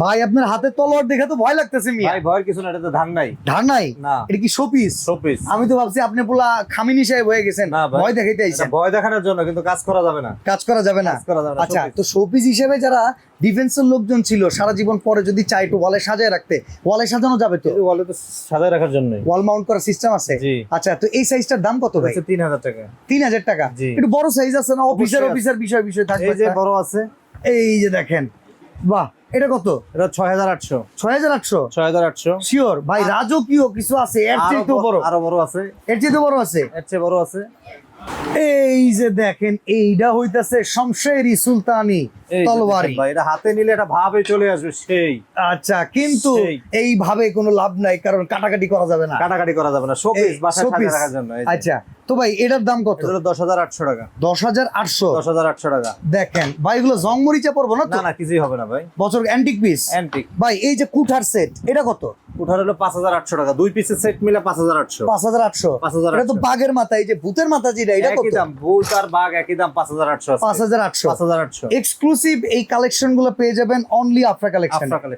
ভাই আপনার হাতে তলোয়ার দেখে তো ভয় লাগতেছে মিয়া। ভাই ভয়ের কিছু না এটা তো ধান নাই। ধার নাই? না। এটা কি শোপিস? শোপিস। আমি তো ভাবছি আপনি পোলা খামিনি সাহেব হয়ে গেছেন। ভয় দেখাইতে আইছেন। ভয় দেখানোর জন্য কিন্তু কাজ করা যাবে না। কাজ করা যাবে না? কাজ করা যাবে না আচ্ছা তো শোপিস হিসেবে যারা ডিফেন্সের লোকজন ছিল সারা জীবন পরে যদি চাই একটু ওয়ালে সাজায় রাখতে ওয়ালে সাজানো যাবে তো? ওয়ালে তো সাজায় রাখার জন্য ওয়াল মাউন্ট করার সিস্টেম আছে? জি। আচ্ছা তো এই সাইজটার দাম কত ভাই? হচ্ছে তিন হাজার টাকা। তিন হাজার টাকা? একটু বড় সাইজ আছে না? অফিসার। অফিসার বিষয় বিষয় থাকবে এই যে বড় আছে। এই যে দেখেন বাহ! এটা কত? এটা ছয় হাজার আটশো। ছয় হাজার আটশো? ছয় হাজার আটশো। শিওর ভাই রাজকীয় কিছু আছে এর চেয়ে তো বড়। আরও বড় আছে। এর চেয়ে তো বড় আছে? এর চেয়ে বড় আছে। এই যে দেখেন এইটা হইতাছে শমশেরি সুলতানি তলোয়ারি ভাই এটা হাতে নিলে এটা ভাবে চলে আসবে সেই। আচ্ছা কিন্তু সেই। এইভাবে কোনো লাভ নাই কারণ কাটাকাটি করা যাবে না। কাটাকাটি করা যাবে না। শোপিস এই। সাজিয়ে রাখার জন্য আচ্ছা তো ভাই এটার দাম কত? এটা হলো দশ হাজার আটশো টাকা। দশ হাজার আটশো? দশ হাজার আটশো টাকা। দেখেন ভাই এগুলো জং মরিচা পড়ব না তো? না না কিছুই হবে না ভাই। বছর অ্যান্টিক পিস অ্যান্টিক ভাই এই যে কুঠার সেট এটা কত? উঠার হলো পাঁচ হাজার আটশো টাকা। দুই পিসের সেট মিলে পাঁচ হাজার আটশো। পাঁচ হাজার আটশো। 5,800 এটা তো বাঘের মাথা এই যে ভূতের মাথা যেটা এটা কত? দাম ভূত আর বাঘ একই দাম পাঁচ হাজার আটশো পাঁচ হাজার আটশো। পাঁচ হাজার আটশো। এক্সক্লুসিভ এই কালেকশনগুলো পেয়ে যাবেন অনলি আফ্রা কালেকশন